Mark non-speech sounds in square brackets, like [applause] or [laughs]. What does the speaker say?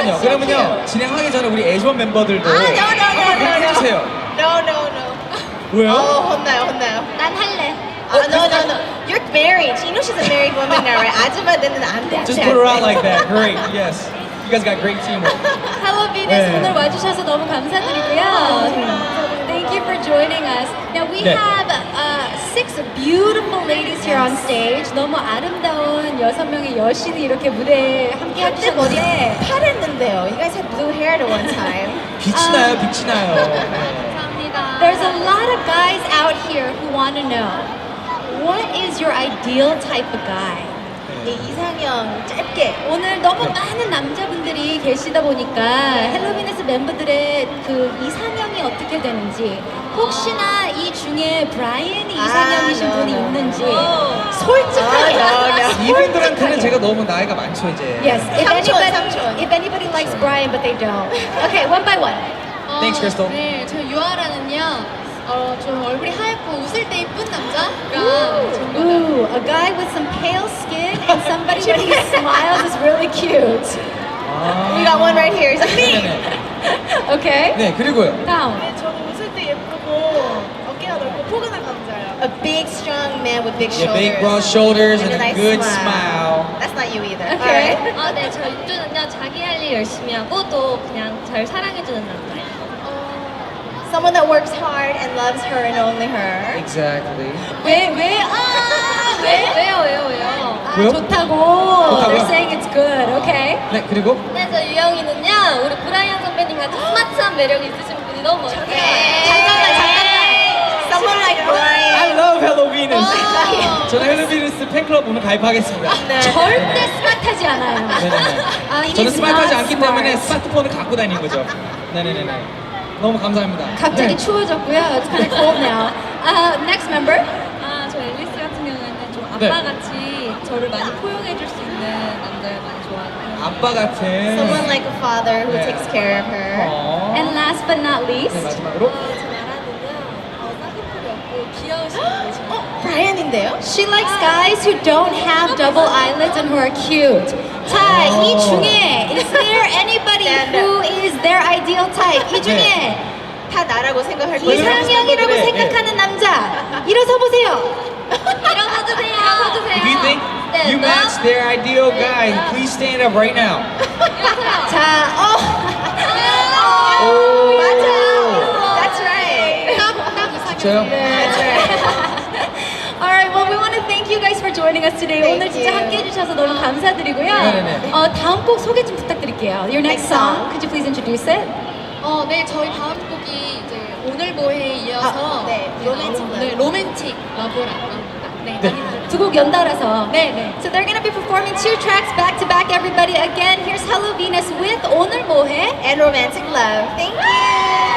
잠깐만요. so 그러면요 cute. 진행하기 전에 우리 애즈원 멤버들도 아, no, no, no, no, no. 해주세요. No, no, no. 왜요? 어, 혼나요, 혼나요. 난 할래. 아, no, no, no. You're married. You know she's a married woman now, right? 아줌마들은 안 돼, 안 Just 돼, put 안 her 돼. out like that. Great. Yes. You guys got great teamwork. Hello Venus 네. 오늘 와주셔서 너무 감사드리고요. Thank you for joining us. Now we 네. have uh, six beautiful ladies here on stage. 너무 아름다운 여섯 명의 여신이 이렇게 무대에 함께 한때 머리 해주셨는데 파랬는데요. You guys had blue hair at one time. [laughs] 빛이 아. 나요, 빛이 나요. 네. 감사합니다. There's a lot of guys out here who want to know what is your ideal type of guy? 이 이상형 짧게. 오늘 너무 네. 많은 남자분들이 계시다 보니까 헬로비네스 멤버들의 그 이상형이 어떻게 되는지 혹시나 이 중에 브라이언이 아, 이상형이신 no, 분이 no. 있는지 아, [laughs] 솔직하게. 이분들한테는 제가 너무 나이가 많죠 이제. Yes, if 삼촌, anybody, 삼촌. if anybody likes Brian but they don't. Okay, one by one. Thanks, Crystal. 네, 저 유아라는요. 어, 좀 얼굴이 하얗고 웃을 때 이쁜 남자가. Ooh, a guy with some pale skin and somebody when he smiles is really cute. 아. We got one right here. He's like, me. 네네. Okay. 네 그리고요. 다음. 네, 저는 웃을 때 예쁘고 어깨가 넓고 포근한 남자예요. A big, strong man with big Yeah, shoulders. big broad shoulders and a nice good smile. That's not you either. Okay. Alright. 아, 네, 저 윤주는요, 자기 할 일 열심히 하고 또 그냥 잘 사랑해주는 남자예요. Someone that works hard and loves her and only her. Exactly. 왜, 왜, 아, 왜? 왜요, 왜요, 왜요? 아, 왜요? 좋다고. 좋다고요? They're saying it's good. Okay. 네 그리고 네, 저 유영이는요, 우리 브라이언 선배님 같은 스마트한 매력이 있으신 분이 너무 멋져요. 잠깐만, 잠깐만. Someone like I Brian. love Hello Venus. 와. 저는 헬로 비너스 팬클럽 오늘 가입하겠습니다. 네. 절대 스마트하지 않아요. 네네네. 아, 저는 스마트하지 not 않기 smart. 때문에 스마트폰을 갖고 다니는 거죠. 네네네네. 너무 감사합니다. 갑자기 네. 추워졌고요. It's kind of cold now. Uh, next member. 아, 저 앨리스 같은 경우에는 좀 네. 아빠같이 저를 많이 포용해줄 수 있는 남자를 많이 좋아해요. 아빠 같은. Someone like a father who 네. takes care of her. 어. And last but not least. 네 마지막으로. 저 나라는요, 어, 쌍꺼풀이 없고 귀여우신 분이 좋아요. 어, Brian인데요? [gasps] She likes guys who don't have double eyelids and who are cute. 자, 이 중에 is there anybody who is their ideal type? 이 중에 다 나라고 생각할 때 이상형이라고 네. 생각하는 남자 일어서 보세요. 일어서 [laughs] 주세요. 일어서 주세요. You 네, match their ideal guy, please stand up right now. 자, 어, 오. 맞아. That's right. 진짜요? That's right. Alright, well, we want to thank you guys for joining us today. Thank 오늘 진짜 you. 함께 해주셔서 너무 감사드리고요. 네네네. 어, 다음 곡 소개 좀 부탁드릴게요. Your next Next song, song. could you please introduce it? 어, 네, 저희 다음 곡이 이제 오늘 뭐해에 이어서 아, 네, 로맨틱 러브. 네, 로맨틱 러브라고 합니다. 네, 네. 많이 들어주세요. 두 곡 연달아서. 네, 네. So they're gonna be performing two tracks back to back, everybody. Again, here's Hello Venus with 오늘 뭐해? And romantic love. Thank you.